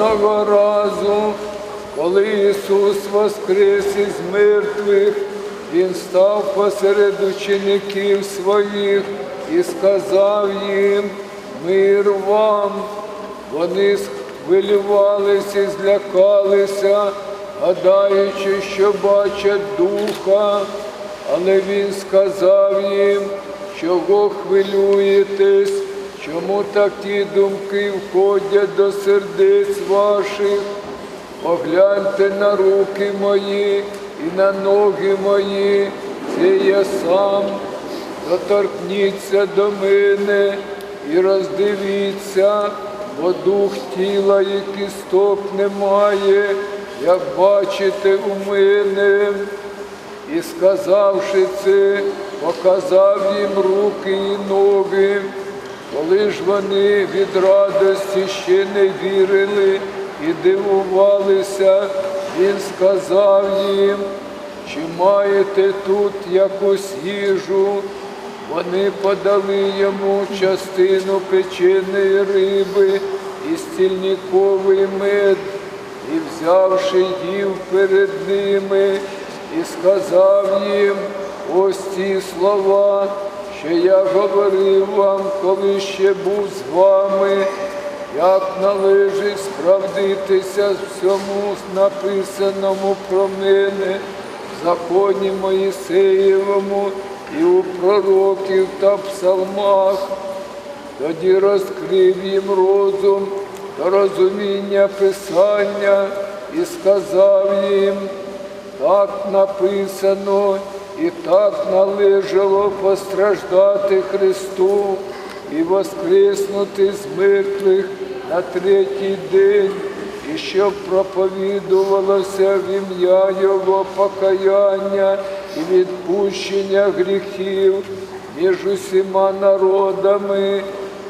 Одного разу, коли Ісус воскрес із мертвих, Він став посеред учеників своїх і сказав їм, мир вам. Вони хвилювалися і злякалися, гадаючи, що бачать духа, але він сказав їм, чого хвилюєтесь, чому такі думки входять до сердець ваших. Погляньте на руки мої і на ноги мої, це я сам. Доторкніться до мене і роздивіться, бо дух тіла і кісток немає, як бачите у мене. І сказавши це, показав їм руки і ноги. Коли ж вони від радості ще не вірили і дивувалися, він сказав їм, чи маєте тут якусь їжу? Вони подали йому частину печеної риби і стільниковий мед, і взявши їв перед ними, і сказав їм ось ці слова, що я говорив вам, коли ще був з вами, як належить справдитися всьому написаному про мене в законі Моїсеєвому і у пророків та псалмах. Тоді розкрив їм розум до розуміння Писання і сказав їм, так написано і так належало постраждати Христу і воскреснути з мертвих на третій день, і щоб проповідувалося в ім'я Його покаяння і відпущення гріхів між усіма народами,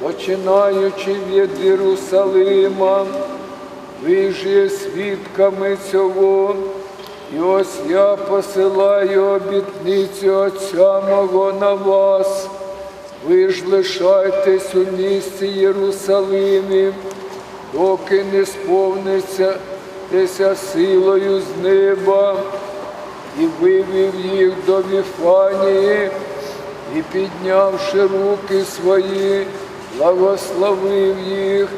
починаючи від Єрусалима. Ви ж є свідками цього, і ось я посилаю обітницю Отця мого на вас. Ви ж лишайтесь у місті Єрусалимі, доки не сповниться силою з неба, і вивів їх до Віфанії, і піднявши руки свої, благословив їх,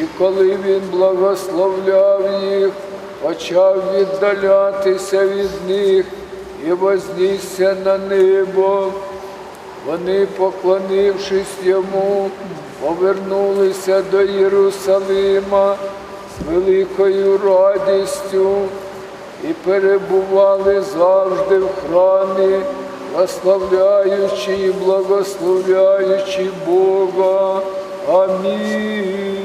і коли він благословляв їх, почав віддалятися від них і вознісся на небо. Вони, поклонившись йому, повернулися до Єрусалима з великою радістю і перебували завжди в храмі, прославляючи і благословляючи Бога. Амінь.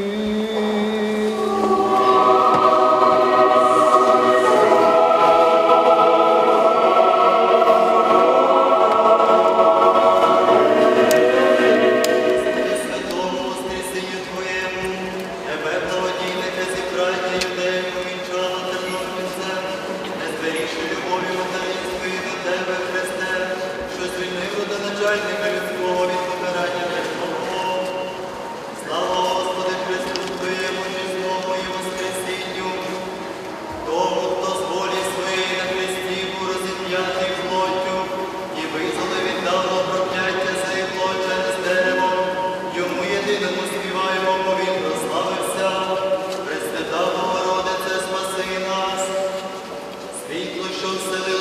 shows that